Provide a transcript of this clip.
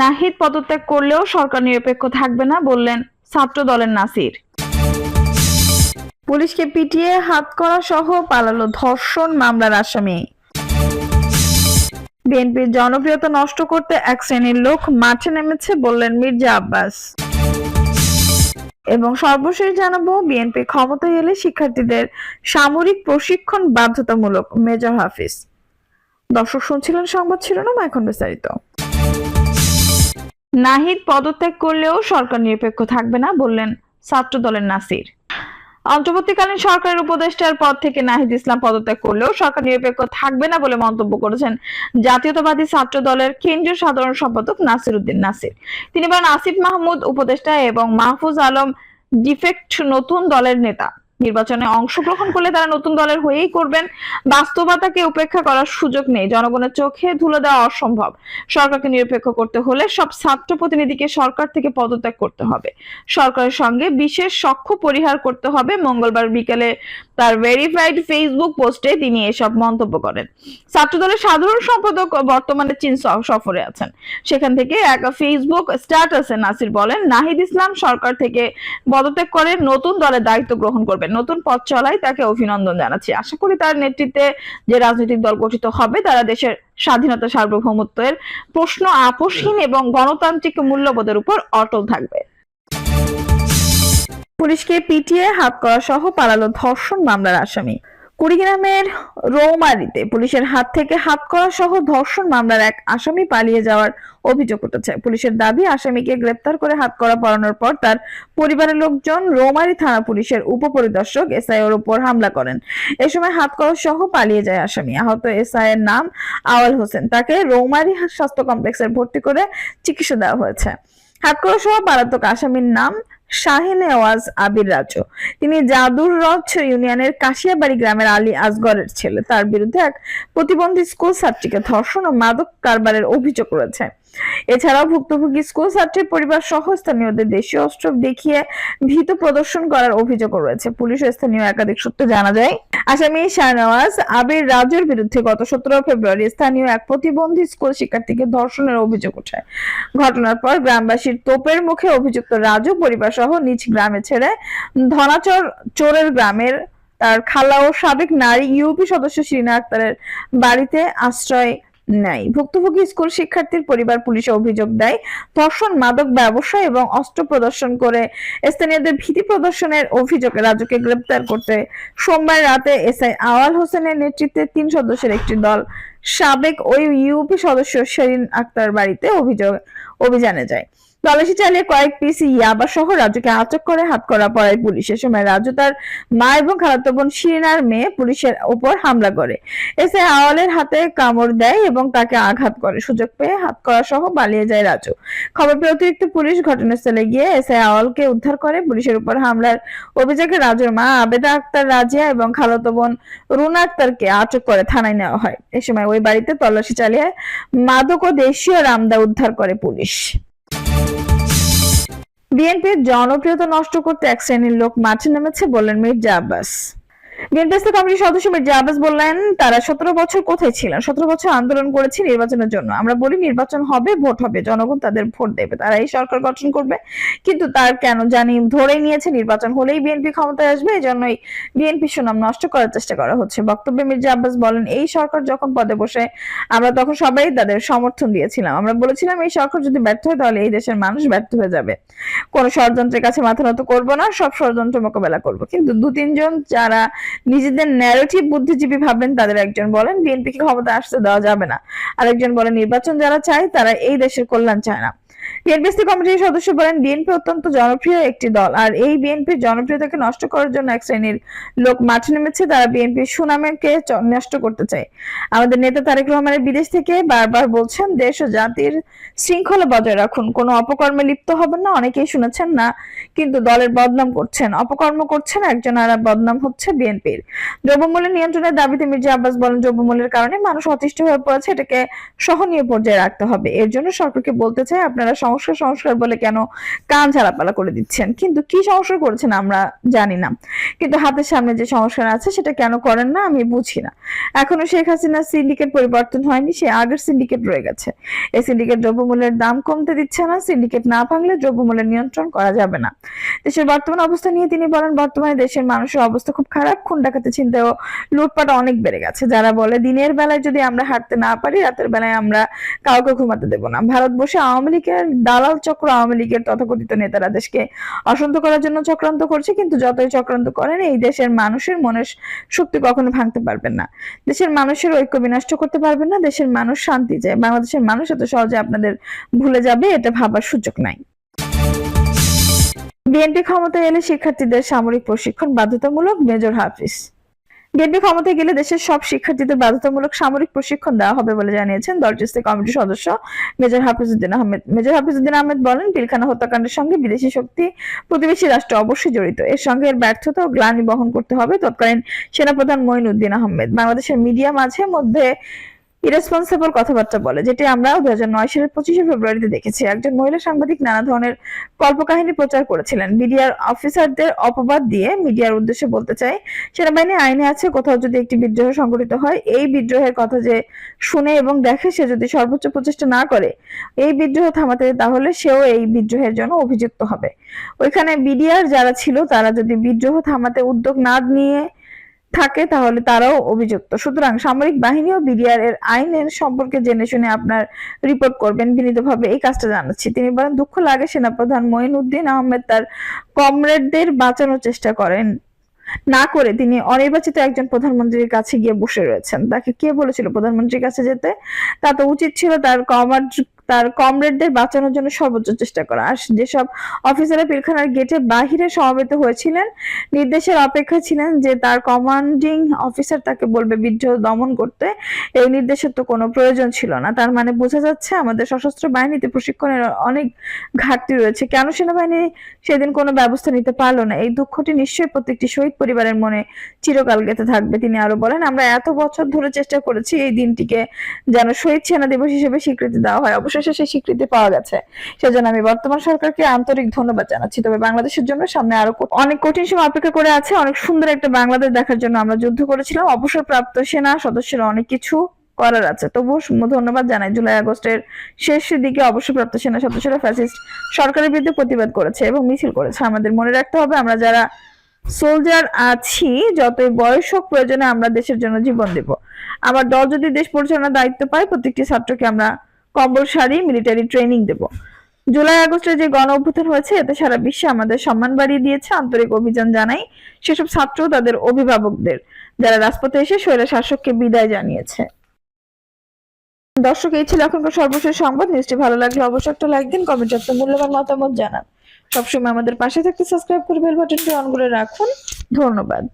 নাহিদ পদত্যাগ করলেও সরকার নিরপেক্ষ থাকবে না বললেন ছাত্র দলের নাসির। পুলিশকে পিটিয়ে হাত করা সহ পালালো ধর্ষণ মামলার আসামি। বিএনপির জনপ্রিয়তা নষ্ট করতে এক শ্রেণির লোক মাঠে নেমেছে বললেন মির্জা আব্বাস। এবং সর্বশেষ জানাব, বিএনপি ক্ষমতায় এলে শিক্ষার্থীদের সামরিক প্রশিক্ষণ বাধ্যতামূলক, মেজর হাফিজ। দর্শক শুনছিলেন সংবাদ ছিল শিরোনাম, এখন বিস্তারিত। নাহিদ পদত্যাগ করলেও সরকার নিরপেক্ষ থাকবে না বললেন ছাত্র দলের নাসির। অন্তর্বর্তীকালীন সরকারের উপদেষ্টার পদ থেকে নাহিদ ইসলাম পদত্যাগ করলেও সরকার নিরপেক্ষ থাকবে না বলে মন্তব্য করেছেন জাতীয়তাবাদী ছাত্র দলের কেন্দ্রীয় সাধারণ সম্পাদক নাসির উদ্দিন নাসির। তিনি বলেন, আসিফ মাহমুদ উপদেষ্টা এবং মাহফুজ আলম ডিফেক্ট নতুন দলের নেতা। নির্বাচনে অংশগ্রহণ করলে তারা নতুন দলের হয়েই করবেন। বাস্তবতাকে উপেক্ষা করার সুযোগ নেই। জনগণের চোখে ধুলো দেওয়া অসম্ভব। সরকারকে নিরপেক্ষ করতে হলে সব ছাত্র প্রতিনিধিকে সরকার থেকে পদত্যাগ করতে হবে। সরকারের সঙ্গে বিশেষ সখ্য পরিহার করতে হবে। মঙ্গলবার বিকেলে তার ভেরিফাইড ফেসবুক পোস্টে তিনি এসব মন্তব্য করেন। ছাত্র দলের সাধারণ সম্পাদক বর্তমানে চীন সফরে আছেন। সেখান থেকে এক ফেসবুক স্ট্যাটাসে নাসির বলেন, নাহিদ ইসলাম সরকার থেকে পদত্যাগ করে নতুন দলের দায়িত্ব গ্রহণ করবেন। নতুন পথ চলায় তাকে অভিনন্দন জানাচ্ছি। আশা করি তার নেতৃত্বে যে রাজনৈতিক দল গঠিত হবে, তারা দেশের স্বাধীনতা, সার্বভৌমত্বের প্রশ্ন আপোষহীন এবং গণতান্ত্রিক মূল্যবোধের উপর অটল থাকবে। পুলিশকে পিটিয়ে হাত করা সহ পালালো ধর্ষণ মামলার আসামি। কুড়িগ্রামের রৌমারিতে পুলিশের হাত থেকে হাত করা সহ ধর্ষণ মামলার এক আসামি পালিয়ে যাওয়ার অভিযোগ উঠেছে। পুলিশের দাবি, আসামিকে গ্রেপ্তার করে হাত করা পড়ানোর পর তার পরিবারের লোকজন রৌমারী থানা পুলিশের উপপরিদর্শক এসআই এর উপর হামলা করেন। এ সময় হাত করা সহ পালিয়ে যায় আসামি। আহত এসআই এর নাম আওয়াল হোসেন। তাকে রৌমারী স্বাস্থ্য কমপ্লেক্সে ভর্তি করে চিকিৎসা দেওয়া হয়েছে। হাতকড়া সহ পলাতক আসামির নাম শাহিন নেওয়াজ আবির রাজু। তিনি জাদুর জাদুররচ ইউনিয়নের কাশিয়াবাড়ি গ্রামের আলী আসগরের ছেলে। তার বিরুদ্ধে এক প্রতিবন্ধী স্কুল ছাত্রীকে ধর্ষণ ও মাদক কারবারের অভিযোগ রয়েছে। এছাড়াও ভুক্তভোগী স্কুল ছাত্রীর পরিবার সহ স্থানীয়দের দেশীয় অস্ত্র দেখিয়ে ভীত প্রদর্শন করার অভিযোগও রয়েছে। পুলিশ স্থানীয় একাধিক সূত্রে জানা যায়, আসামি শাহনওয়াজ আবির রাজুর বিরুদ্ধে গত সতেরো ফেব্রুয়ারি স্থানীয় এক প্রতিবন্ধী স্কুল শিক্ষার্থীকে ধর্ষণের অভিযোগ ওঠে। ঘটনার পর গ্রামবাসীর তোপের মুখে অভিযুক্ত রাজু পরিবার সহ নিজ গ্রামে ছেড়ে ধনাচর চোরের গ্রামের তার খালা ও সাবেক নারী ইউপি সদস্য শিরিনা আক্তারের বাড়িতে আশ্রয় নেয় ভুক্তভোগী স্কুল শিক্ষার্থীর পরিবার পুলিশে অভিযোগ দেয়, ধর্ষণ, মাদক ব্যবসা এবং অস্ত্র প্রদর্শন করে স্থানীয়দের ভীতি প্রদর্শনের অভিযোগে রাজুকে গ্রেপ্তার করতে সোমবার রাতে এসআই আওয়াল হোসেনের নেতৃত্বে তিন সদস্যের একটি দল সাবেক ওই ইউপি সদস্য শেরিন আক্তার বাড়িতে অভিযোগ অভিযানে যায়। তল্লাশি চালিয়ে কয়েক পিস ইয়াবা সহ রাজুকে আটক করে হাত করা পড়ায় পুলিশ। এ সময় রাজু তার মা এবং খালাতো বোন শিরিনার মেয়ে পুলিশের উপর হামলা করে। এসে আওয়ালের হাতে কামড় দেয় এবং তাকে আঘাত করে। সুযোগ পেয়ে হাত করা সহ পালিয়ে যায় রাজু খবর পেয়ে অতিরিক্ত পুলিশ ঘটনাস্থলে গিয়ে এসে আওয়ালকে উদ্ধার করে। পুলিশের উপর হামলার অভিযোগে রাজুর মা আবেদা আক্তার রাজিয়া এবং খালাতো বোন রুনা আক্তারকে আটক করে থানায় নেওয়া হয়। এ সময় ওই বাড়িতে তল্লাশি চালিয়ে মাদক ও দেশীয় রামদা উদ্ধার করে পুলিশ। বিএনপির জনপ্রিয়তা নষ্ট করতে এক শ্রেণির লোক মাঠে নেমেছে বলেন মির্জা আব্বাস। বিএনপি কমিটির সদস্য মির্জা আব্বাস বললেন, তারা সতেরো বছর কোথায় ছিলেন? সতেরো বছর আন্দোলন করেছে নির্বাচনের জন্য। আমরা বলি নির্বাচন হবে, ভোট হবে, জনগণ তাদের ভোট দেবে, তারা এই সরকার গঠন করবে। কিন্তু তার কেন জানি ধরেই নিয়েছে, নির্বাচন হলেই বিএনপি ক্ষমতায় আসবে বিএনপি সুনাম নষ্ট করার চেষ্টা করা হচ্ছে। বক্তব্যে মির্জা আব্বাস বলেন, এই সরকার যখন পদে বসে, আমরা তখন সবাই তাদের সমর্থন দিয়েছিলাম। আমরা বলেছিলাম, এই সরকার যদি ব্যর্থ হয়, তাহলে এই দেশের মানুষ ব্যর্থ হয়ে যাবে। কোন ষড়যন্ত্রের কাছে মাথা নত করব না, সব ষড়যন্ত্র মোকাবেলা করব। কিন্তু দু তিনজন যারা নিজেদের ন্যারেটিভ বুদ্ধিজীবী ভাবেন তাদের একজন বলেন বিএনপিকে ক্ষমতা আসতে দেওয়া যাবে না। আরেকজন বলেন, নির্বাচন যারা চায় তারা এই দেশের কল্যাণ চায় না। বিএনপি কমিটির সদস্য বলেন বিএনপি অত্যন্ত জনপ্রিয় একটি দল, আর এই বিএনপির জনপ্রিয়তাকে নষ্ট করার জন্য এক শ্রেণির লোক মাঠে নেমেছে। তারা বিএনপির সুনামকে নষ্ট করতে চায়। আমাদের নেতা তারেক রহমানের বিদেশ থেকে বারবার বলছেন, দেশ ও জাতির শৃঙ্খলা বজায় রাখুন। কোনো অপকর্মে লিপ্ত হবেন না, অনেকেই শুনেছেন না, কিন্তু দলের বদনাম করছেন। অপকর্ম করছেন একজন আর বদনাম হচ্ছে বিএনপির দ্রব্যমূল্যের নিয়ন্ত্রণের দাবিতে মির্জা আব্বাস বলেন, দ্রব্যমূল্যের কারণে মানুষ অতিষ্ঠ হয়ে পড়েছে, এটাকে সহনীয় পর্যায়ে রাখতে হবে। এর জন্য সরকারকে বলতে চাই, আপনারা আপনারা সংস্কার সংস্কার বলে কেন কান ঝাড়াপালা করে দিচ্ছেন? কিন্তু কি সংস্কার করেছেন আমরা জানি না। কিন্তু হাতের সামনে যে সংস্কার আছে, সেটা কেন করেন না আমি বুঝি না। এখনও শেখ হাসিনার সিন্ডিকেট পরিবর্তন হয়নি, সে আগের সিন্ডিকেট রয়ে গেছে। এই সিন্ডিকেট দ্রব্যমূল্যের দাম কমতে দিচ্ছে না, সিন্ডিকেট না ভাঙলে দ্রব্যমূল্যের নিয়ন্ত্রণ করা যাবে না। দেশের বর্তমান অবস্থা নিয়ে তিনি বলেন, বর্তমানে দেশের মানুষের অবস্থা খুব খারাপ, খুন ডাকাতে চিন্তা ও লুটপাট অনেক বেড়ে গেছে। যারা বলে, দিনের বেলায় যদি আমরা হাঁটতে না পারি, রাতের বেলায় আমরা কাউকে ঘুমাতে দেব না। ভারতবর্ষে আওয়ামী লীগের দালাল চক্র আওয়ামী লীগের তথাকথিত নেতারা দেশকে অশান্ত করার জন্য চক্রান্ত করছে, কিন্তু যতই চক্রান্ত করেন, এই দেশের মানুষের মনের শক্তি কখনো ভাঙতে পারবেন না। দেশের মানুষের ঐক্য বিনষ্ট করতে পারবেন না, দেশের মানুষ শান্তি চায়। বাংলাদেশের মানুষ এত সহজে আপনাদের ভুলে যাবে, এটা ভাবার সুযোগ নাই। বিএনপি ক্ষমতায় এলে শিক্ষার্থীদের সামরিক প্রশিক্ষণ বাধ্যতামূলক, মেজর হাফিজ। বিএনপি ক্ষমতায় গেলে দেশের সব শিক্ষার্থীদের বাধ্যতামূলক সামরিক প্রশিক্ষণ দেওয়া হবে বলে জানিয়েছেন দলটির স্থায়ী কমিটির সদস্য মেজর হাফিজুদ্দিন আহমেদ। মেজর হাফিজুদ্দিন আহমেদ বলেন, পিলখানা হত্যাকাণ্ডের সঙ্গে বিদেশি শক্তি প্রতিবেশী রাষ্ট্র অবশ্যই জড়িত। এর সঙ্গে এর ব্যর্থতা ও গ্লানি বহন করতে হবে। তৎকালীন সেনাপ্রধান মইনুদ্দিন আহমেদ। বাংলাদেশের মিডিয়া মাঝে মধ্যে ইরেসপন্সিবল কথাবার্তা বলে, যেটি আমরা দু হাজার নয় সালের পঁচিশে ফেব্রুয়ারিতে দেখেছি। একজন মহিলা সাংবাদিক নানা ধরনের কল্পকাহিনী প্রচার করেছিলেন। মিডিয়ার অফিসারদের অপবাদ দিয়ে মিডিয়ার উদ্দেশ্যে বলতে চাই, সেনাবাহিনী আইনে আছে, কোথাও যদি একটি বিদ্রোহ সংঘটিত হয়, এই বিদ্রোহের কথা যে শুনে এবং দেখে সে যদি সর্বোচ্চ প্রচেষ্টা না করে, এই বিদ্রোহ থামাতে তাহলে সেও এই বিদ্রোহের জন্য অভিযুক্ত হবে। ওইখানে বিডিআর যারা ছিল, তারা যদি বিদ্রোহ থামাতে উদ্যোগ না নিয়ে থাকে, তাহলে তারাও অভিযুক্ত। সুতরাং সামরিক বাহিনী ও বিডিআর এর আইনের সম্পর্কে জেনে শুনে আপনার রিপোর্ট করবেন। বিনীতভাবে এই কাজটা জানাচ্ছি। তিনি বলেন, দুঃখ লাগে সেনাপ্রধান মঈনুদ্দিন আহমেদ তার কমরেডদের বাঁচানোর চেষ্টা করেন। না করে তিনি অনির্বাচিত একজন প্রধানমন্ত্রীর কাছে গিয়ে বসে রয়েছেন। তাকে কে বলেছিল প্রধানমন্ত্রীর কাছে যেতে? তা তো উচিত ছিল তার কমার তার কমরেডদের বাঁচানোর জন্য সর্বোচ্চ চেষ্টা করা। আর যেসব অফিসাররা পিলখানার গেটে বাহিরে সমবেত হয়েছিলেন, নির্দেশের অপেক্ষা ছিলেন যে তার কমান্ডিং অফিসার তাকে বলবে বিদ্রোহ দমন করতে। এই নির্দেশের তো কোনো প্রয়োজন ছিল না। তার মানে বোঝা যাচ্ছে আমাদের সশস্ত্র বাহিনীতে প্রশিক্ষণের অনেক ঘাটতি রয়েছে। কেন সেনাবাহিনী সেদিন কোনো ব্যবস্থা নিতে পারল না? এই দুঃখটি নিশ্চয়ই প্রত্যেকটি শহীদ পরিবারের মনে চিরকাল গেঁথে থাকবে, তিনি আরও বলেন। আমরা এত বছর ধরে চেষ্টা করেছি এই দিনটিকে যেন শহীদ সেনা দিবস হিসেবে স্বীকৃতি দেওয়া হয়। অবশেষে সেই স্বীকৃতি পাওয়া গেছে। সেজন্য আমি বর্তমান সরকারকে আন্তরিক ধন্যবাদ জানাচ্ছি। তবে বাংলাদেশের জন্য সামনে আরও অনেক কঠিন সময় অপেক্ষা করে আছে। অনেক সুন্দর একটা বাংলাদেশ দেখার জন্য আমরা যুদ্ধ করেছিলাম। অবসরপ্রাপ্ত সেনা সদস্যরা অনেক কিছু করার আছে। তবুও ধন্যবাদ জানাই। জুলাই আগস্টের শেষ দিকে অবসরপ্রাপ্ত সেনা সদস্যরা ফ্যাসিস্ট সরকারের বিরুদ্ধে প্রতিবাদ করেছে এবং মিছিল করেছে। আমাদের মনে রাখতে হবে, আমরা যারা সোলজার আছি, যতই বয়স হোক, প্রয়োজনে আমরা দেশের জন্য জীবন দেব। আমার দল যদি দেশ পরিচালনার দায়িত্ব পায়, প্রত্যেকটি ছাত্রকে আমরা কম্বল শাড়ি মিলিটারি ট্রেনিং দেব। জুলাই, আগস্টে যে গণ অভ্যুত্থান হয়েছে, এতে সারা বিশ্বে আমাদের সম্মান বাড়িয়ে দিয়েছে, আন্তরিক অভিযান জানাই সেসব ছাত্র তাদের অভিভাবকদের, যারা রাজপথে এসে স্বৈরা শাসককে বিদায় জানিয়েছে। দর্শক, এই ছিল এখনকার সর্বশেষ সংবাদ। নিউজটি ভালো লাগলে অবশ্যই একটা লাইক দিন কমেন্ট আপনার মূল্যবান মতামত জানান। সবসময় আমাদের পাশে থাকতে সাবস্ক্রাইব করে বেল বাটনটি অন করে রাখুন। ধন্যবাদ।